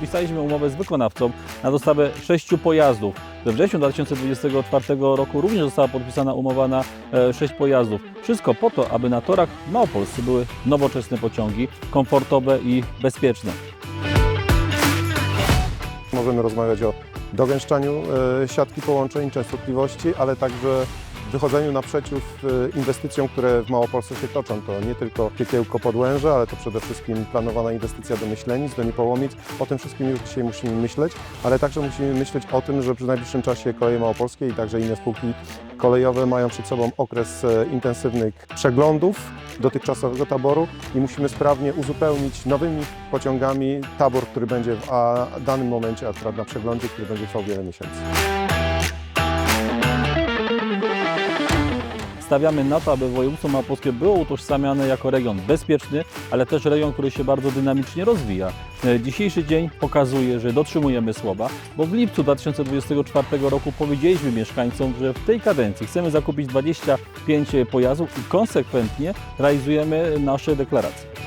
podpisaliśmy umowę z wykonawcą na dostawę sześciu pojazdów. We wrześniu 2024 roku również została podpisana umowa na e, sześć pojazdów. Wszystko po to, aby na torach w były nowoczesne pociągi, komfortowe i bezpieczne. Możemy rozmawiać o dogęszczaniu e, siatki połączeń, częstotliwości, ale także wychodzeniu naprzeciw e, inwestycjom, które w Małopolsce się toczą. To nie tylko piekiełko Podłęże, ale to przede wszystkim planowana inwestycja do Myślenic, do Niepołomic. O tym wszystkim już dzisiaj musimy myśleć, ale także musimy myśleć o tym, że w najbliższym czasie Koleje Małopolskie i także inne spółki kolejowe mają przed sobą okres e, intensywnych przeglądów dotychczasowego taboru i musimy sprawnie uzupełnić nowymi pociągami tabor, który będzie w danym momencie akurat na przeglądzie, który będzie trwał wiele miesięcy. Stawiamy na to, aby województwo małopolskie było utożsamiane jako region bezpieczny, ale też region, który się bardzo dynamicznie rozwija. E, Dzisiejszy dzień pokazuje, że dotrzymujemy słowa, bo w lipcu 2024 roku powiedzieliśmy mieszkańcom, że w tej kadencji chcemy zakupić 25 pojazdów i konsekwentnie realizujemy nasze deklaracje.